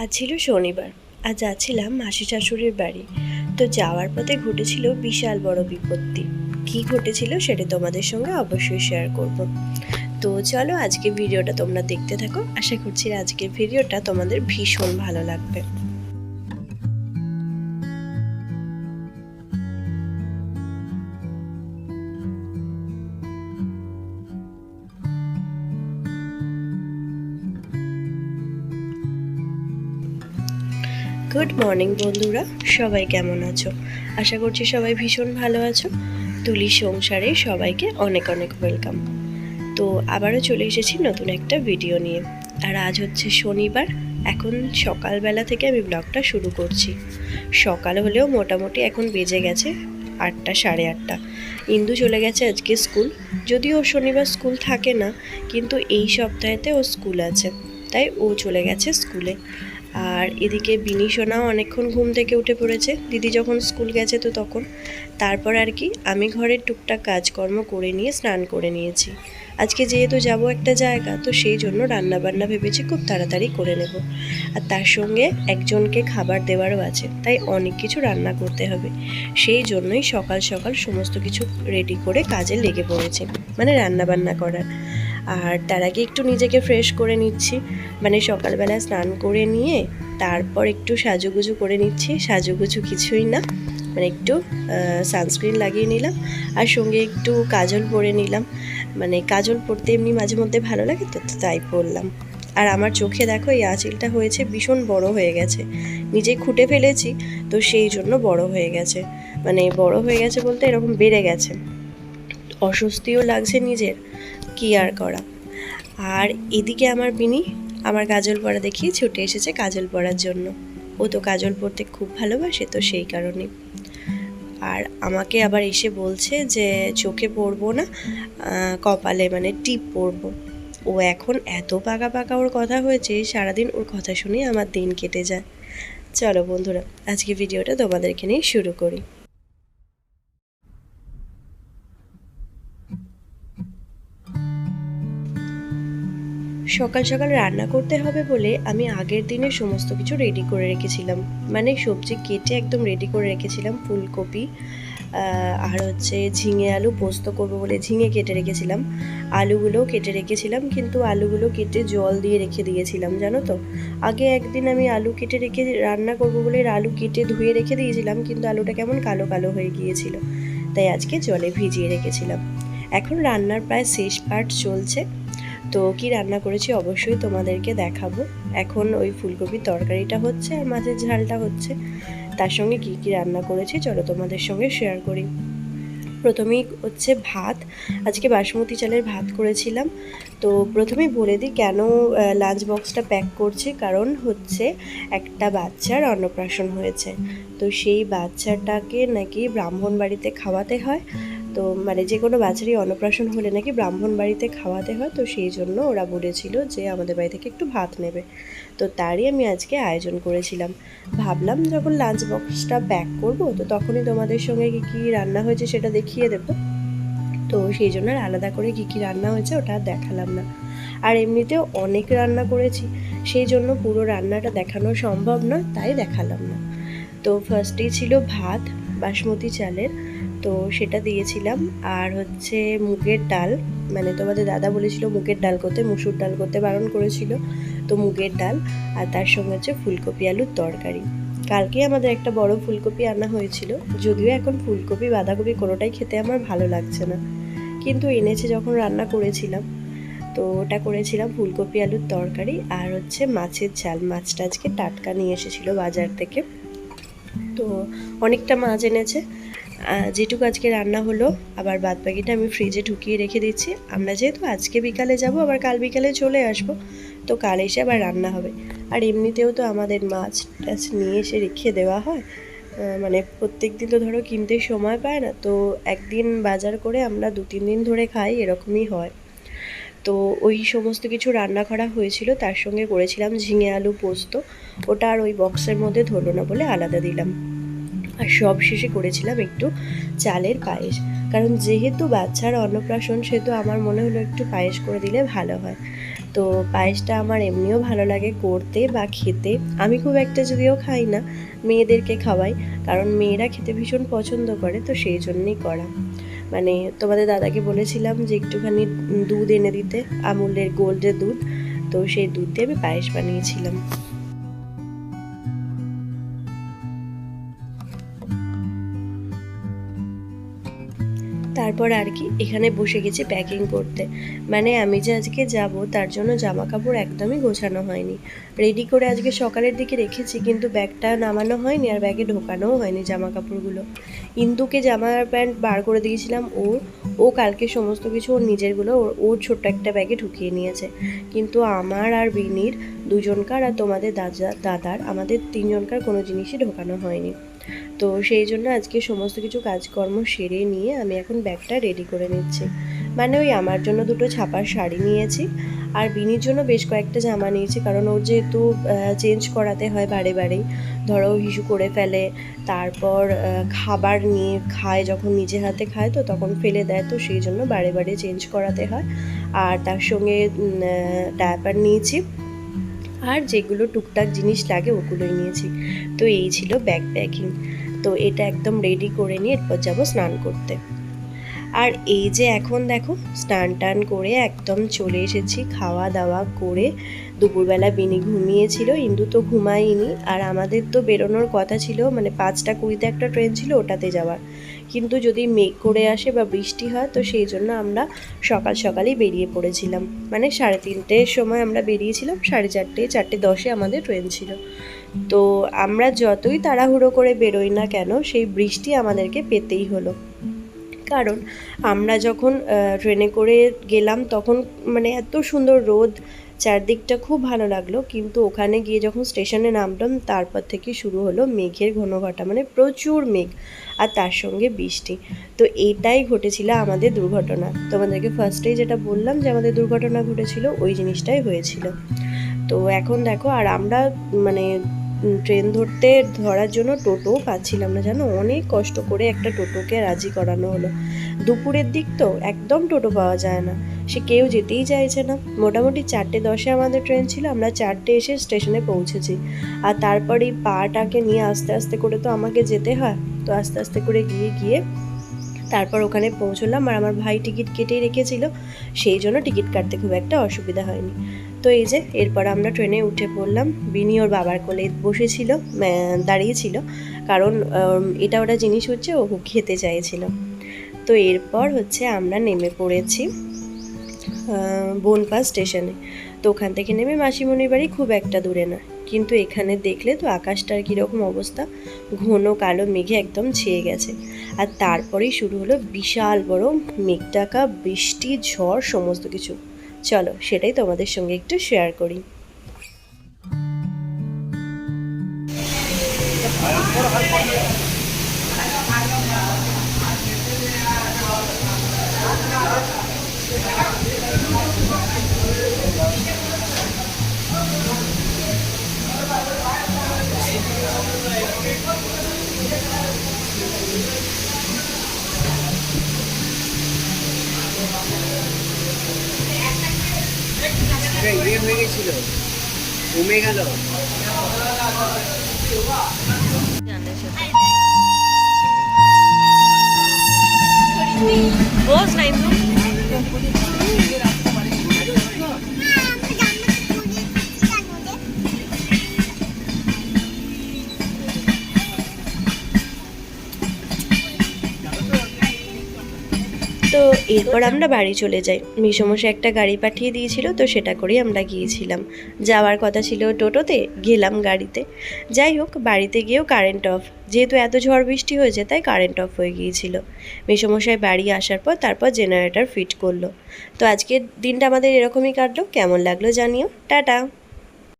আজ ছিল শনিবার, আজ যাচ্ছিলাম মাসি শাশুড়ির বাড়ি। তো যাওয়ার পথে ঘটেছিল বিশাল বড় বিপত্তি। কি ঘটেছিল সেটা তোমাদের সঙ্গে অবশ্যই শেয়ার করব। তো চলো আজকে ভিডিওটা তোমরা দেখতে থাকো। আশা করছি আজকের ভিডিওটা তোমাদের ভীষণ ভালো লাগবে। গুড মর্নিং বন্ধুরা, সবাই কেমন আছো? আশা করছি সবাই ভীষণ ভালো আছো। তুলি সংসারে সবাইকে অনেক অনেক ওয়েলকাম তো আবারও চলে এসেছি নতুন একটা ভিডিও নিয়ে। আর আজ হচ্ছে শনিবার, এখন সকালবেলা থেকে আমি ব্লগটা শুরু করছি। সকাল হলেও মোটামুটি এখন বেজে গেছে আটটা, সাড়ে আটটা। ইন্দু চলে গেছে আজকে স্কুল যদিও শনিবার স্কুল থাকে না, কিন্তু এই সপ্তাহেতে ও স্কুল আছে। তাই ও চলে গেছে স্কুলে আর এদিকে বিনি সোনাও অনেকক্ষণ ঘুম থেকে উঠে পড়েছে। দিদি যখন স্কুল গেছে তো তখন। তারপর আর কি আমি ঘরের টুকটাক কাজকর্ম করে নিয়ে স্নান করে নিয়েছি। আজকে যেহেতু যাব একটা জায়গা, তো সেই জন্য রান্না বান্না ভেবেছি খুব তাড়াতাড়ি করে নেব। আর তার সঙ্গে একজনকে খাবার দেওয়ারও আছে, তাই অনেক কিছু রান্না করতে হবে। সেই জন্যই সকাল সকাল সমস্ত কিছু রেডি করে কাজে লেগে পড়েছে মানে রান্না বান্না করার। আর তার আগে একটু নিজেকে ফ্রেশ করে নিচ্ছি। মানে সকালবেলা স্নান করে নিয়ে, তারপর একটু সাজুগুজু করে নিচ্ছি। সাজুগুজু কিছুই না মানে একটু সানস্ক্রিন লাগিয়ে নিলাম আর সঙ্গে একটু কাজল পরে নিলাম। মানে কাজল পরতে এমনি মাঝে মধ্যে ভালো লাগে তো তাই পরলাম। আর আমার চোখে দেখো এই আঁচিলটা হয়েছে, ভীষণ বড় হয়ে গেছে। নিজে খুঁটে ফেলেছি, তো সেই জন্য বড় হয়ে গেছে। মানে বড় হয়ে গেছে বলতে এরকম বেড়ে গেছে। অস্বস্তিও লাগছে নিজের কি আর করা? আর এদিকে আমার বিনি আমার কাজল পরা দেখিয়ে ছুটে এসেছে কাজল পরার জন্য। ও তো কাজল পরতে খুব ভালোবাসে তো সেই কারণে আর আমাকে আবার এসে বলছে যে, চোখে পরবো না কপালে মানে টিপ পরবো ও এখন এত পাকা পাকা ওর কথা হয়েছে, সারাদিন ওর কথা শুনে আমার দিন কেটে যায়। চলো বন্ধুরা আজকে ভিডিওটা তোমাদেরকে নিয়ে শুরু করি। সকাল সকাল রান্না করতে হবে বলে আমি আগের দিনে সমস্ত কিছু রেডি করে রেখেছিলাম। মানে সবজি কেটে একদম রেডি করে রেখেছিলাম, ফুলকপি আর হচ্ছে ঝিঙে আলু পোস্ত করব বলে ঝিঙে কেটে রেখেছিলাম। আলুগুলোও কেটে রেখেছিলাম, কিন্তু আলুগুলো কেটে জল দিয়ে রেখে দিয়েছিলাম, জানো তো? আগে একদিন আমি আলু কেটে রেখে রান্না করব বলে আলু কেটে ধুয়ে রেখে দিয়েছিলাম, কিন্তু আলুটা কেমন কালো কালো হয়ে গিয়েছিল। তাই আজকে জলে ভিজিয়ে রেখেছিলাম। এখন রান্নার প্রায় শেষ পার্ট চলছে। তো কি রান্না করেছি অবশ্যই তোমাদেরকে দেখাবো। এখন ওই ফুলকপির তরকারিটা হচ্ছে আর মাছের ঝালটা হচ্ছে। তার সঙ্গে কি কি রান্না করেছি চলো তোমাদের সঙ্গে শেয়ার করি। প্রথমেই হচ্ছে ভাত। আজকে বাসমতি চালের ভাত করেছিলাম। তো প্রথমেই বলে দিই কেন লাঞ্চ বক্সটা প্যাক করছি। কারণ হচ্ছে একটা বাচ্চার অন্নপ্রাশন হয়েছে। তো সেই বাচ্চাটাকে নাকি ব্রাহ্মণ বাড়িতে খাওয়াতে হয়। তো মানে যে কোনো বাচ্চারই অন্নপ্রাশন হলে নাকি ব্রাহ্মণ বাড়িতে খাওয়াতে হয়, তো সেই জন্য ওরা বলেছিল যে আমাদের বাড়ি থেকে একটু ভাত নেবে। তো তারই আমি আজকে আয়োজন করেছিলাম। ভাবলাম যখন লাঞ্চ বক্সটা প্যাক করব, তো তখনই তোমাদের সঙ্গে কী কী রান্না হয়েছে সেটা দেখিয়ে দেবো। তো সেই জন্য আলাদা করে কী কী রান্না হয়েছে ওটা দেখালাম না। আর এমনিতেও অনেক রান্না করেছি, সেই জন্য পুরো রান্নাটা দেখানো সম্ভব না তাই দেখালাম না। তো ফার্স্টেই ছিল ভাত, বাসমতি চালের তো সেটা দিয়েছিলাম। আর হচ্ছে মুগের ডাল মানে তোমাদের দাদা বলেছিল মুগের ডাল করতে, মুসুর ডাল করতে বারণ করেছিল, তো মুগের ডাল আর তার সঙ্গে হচ্ছে ফুলকপি আলুর তরকারি। কালকে আমাদের একটা বড় ফুলকপি আনা হয়েছিল, যদিও এখন ফুলকপি, বাঁধাকপি কোনোটাই খেতে আমার ভালো লাগছে না। কিন্তু এনেছে যখন রান্না করেছিলাম, তো ওটা করেছিলাম ফুলকপি আলুর তরকারি আর হচ্ছে মাছের ঝাল। মাছটা আজকে টাটকা নিয়ে এসেছিল বাজার থেকে। তো অনেকটা মাছ এনেছে যেটুকু আজকে রান্না হলো, আবার বাদ বাকিটা আমি ফ্রিজে ঢুকিয়ে রেখে দিচ্ছি। আমরা যেহেতু আজকে বিকালে যাব, আবার কাল বিকালে চলে আসব, তো কাল এসে আবার রান্না হবে। আর এমনিতেও তো আমাদের মাছ টাছ নিয়ে এসে রেখে দেওয়া হয়। মানে প্রত্যেক দিন তো ধরো কিনতে সময় পায় না, তো একদিন বাজার করে আমরা দু, তিন দিন ধরে খাই, এরকমই হয়। তো ওই সমস্ত কিছু রান্না করা হয়েছিল, তার সঙ্গে করেছিলাম ঝিঙে আলু পোস্ত। ওটা আর ওই বক্সের মধ্যে ধরলো না বলে আলাদা দিলাম। আর সব শেষে করেছিলাম একটু চালের পায়েস। কারণ যেহেতু বাচ্চার অন্নপ্রাশন, সেহেতু আমার মনে হলো একটু পায়েস করে দিলে ভালো হয়। তো পায়েসটা আমার এমনিও ভালো লাগে করতে বা খেতে। আমি খুব একটা যদিও খাই না, মেয়েদেরকে খাওয়াই। কারণ মেয়েরা খেতে ভীষণ পছন্দ করে, তো সেই জন্যই করা। মানে তোমাদের দাদাকে বলেছিলাম যে একটুখানি দুধ এনে দিতে, আমুলের গোল্ডের দুধ। তো সেই দুধ দিয়ে আমি পায়েস বানিয়েছিলাম। তারপর আর কি এখানে বসে গেছি প্যাকিং করতে। মানে আমি যে আজকে যাব, তার জন্য জামা কাপড় একদমই গোছানো হয়নি। রেডি করে আজকে সকালের দিকে রেখেছি, কিন্তু ব্যাগটা নামানো হয়নি আর ব্যাগে ঢোকানোও হয়নি জামা কাপড়গুলো ইন্দুকে জামা প্যান্ট বার করে দিয়েছিলাম ওর। ও কালকে সমস্ত কিছু ওর নিজেরগুলো, ওর ছোট্ট একটা ব্যাগে ঢুকিয়ে নিয়েছে। কিন্তু আমার আর বিনির দুজনকার আর তোমাদের দাদা দাদার, আমাদের তিনজনকার কোনো জিনিসই ঢোকানো হয়নি। তো সেই জন্য আজকে সমস্ত কিছু কাজকর্ম সেরে নিয়ে আমি এখন ব্যাগটা রেডি করে নিচ্ছি। মানে ওই আমার জন্য দুটো ছাপার শাড়ি নিয়েছি আর বিনির জন্য বেশ কয়েকটা জামা নিয়েছি কারণ ওর যেহেতু চেঞ্জ করাতে হয় বারে বারেই। ধরো হিসু করে ফেলে, তারপর খাবার নিয়ে খায় যখন নিজে হাতে খায় তো তখন ফেলে দেয় তো সেই জন্য বারে বারে চেঞ্জ করাতে হয়। আর তার সঙ্গে ডায়াপার নিয়েছি আর যেগুলো টুকটাক জিনিস লাগে ওগুলোই নিয়েছি। তো এই ছিল ব্যাগ প্যাকিং তো এটা একদম রেডি করে নিয়ে এরপর যাব স্নান করতে। আর এই যে এখন দেখো, স্নান টান করে একদম চলে এসেছি, খাওয়া দাওয়া করে দুপুরবেলা বিনি ঘুমিয়েছিল, ইন্দু তো ঘুমায়নি। আর আমাদের তো বেরোনোর কথা ছিল মানে পাঁচটা কুড়িতে একটা ট্রেন ছিল, ওটাতে যাওয়ার। কিন্তু যদি মেঘ করে আসে বা বৃষ্টি হয়, তো সেই জন্য আমরা সকাল সকালেই বেরিয়ে পড়েছিলাম। মানে সাড়ে তিনটের সময় আমরা বেরিয়েছিলাম, সাড়ে চারটে চারটে দশে আমাদের ট্রেন ছিল। তো আমরা যতই তাড়াহুড়ো করে বেরোই না কেন, সেই বৃষ্টি আমাদেরকে পেতেই হলো। কারণ আমরা যখন ট্রেনে করে গেলাম, তখন মানে এত সুন্দর রোদ, চারদিকটা খুব ভালো লাগল। কিন্তু ওখানে গিয়ে যখন স্টেশনে নামলাম, তারপর থেকে শুরু হলো মেঘের ঘন ঘটা মানে প্রচুর মেঘ আর তার সঙ্গে বৃষ্টি। তো এটাই ঘটেছিল আমাদের দুর্ঘটনা। তোমাদেরকে ফার্স্টেই যেটা বললাম যে আমাদের দুর্ঘটনা ঘটেছিল, ওই জিনিসটাই হয়েছিল। তো এখন দেখো, আর আমরা মানে ট্রেন ধরতে ধরার জন্য টোটোও পাচ্ছিলাম না, জানো? অনেক কষ্ট করে একটা টোটোকে রাজি করানো হলো। দুপুরের দিক তো একদম টোটো পাওয়া যায় না। সে কেউ যেতেই চাইছে না। মোটামুটি চারটে দশে আমাদের ট্রেন ছিল, আমরা চারটে এসে স্টেশনে পৌঁছেছি। আর তারপরে পাটাকে নিয়ে আস্তে আস্তে করে তো আমাকে যেতে হয়। তো আস্তে আস্তে করে গিয়ে গিয়ে তারপর ওখানে পৌঁছলাম। আর আমার ভাই টিকিট কেটেই রেখেছিল। সেই জন্য টিকিট কাটতে খুব একটা অসুবিধা হয়নি। তো এই যে, এরপর আমরা ট্রেনে উঠে পড়লাম। বিনি ওর বাবার কোলে বসেছিল দাঁড়িয়েছিল। কারণ এটা ওটা জিনিস হচ্ছে, ও খেতে চাইছিল। তো এরপর হচ্ছে আমরা নেমে পড়েছি বনপা স্টেশনে। তো ওখান থেকে নেমে মাসিমণির বাড়ি খুব একটা দূরে না কিন্তু এখানে দেখলে তো আকাশটার কীরকম অবস্থা। ঘন কালো মেঘে একদম ছেয়ে গেছে। আর তারপরেই শুরু হলো বিশাল বড় মেঘটাকা বৃষ্টি, ঝড়, সমস্ত কিছু। চলো সেটাই তোমাদের সঙ্গে একটু শেয়ার করি। ইয়ে হয়ে গেছিল। কমে গেল এরপর আমরা বাড়ি চলে যাই। মিশমশাই একটা গাড়ি পাঠিয়ে দিয়েছিল তো সেটা করেই আমরা গিয়েছিলাম। যাওয়ার কথা ছিল টোটোতে গেলাম গাড়িতে। যাই হোক বাড়িতে গিয়েও কারেন্ট অফ যেহেতু এত ঝড় বৃষ্টি হয়েছে তাই কারেন্ট অফ হয়ে গিয়েছিল। মেসমশাই বাড়ি আসার পর তারপর জেনারেটর ফিট করল। তো আজকের দিনটা আমাদের এরকমই কাটলো। কেমন লাগল জানিও। টাটা!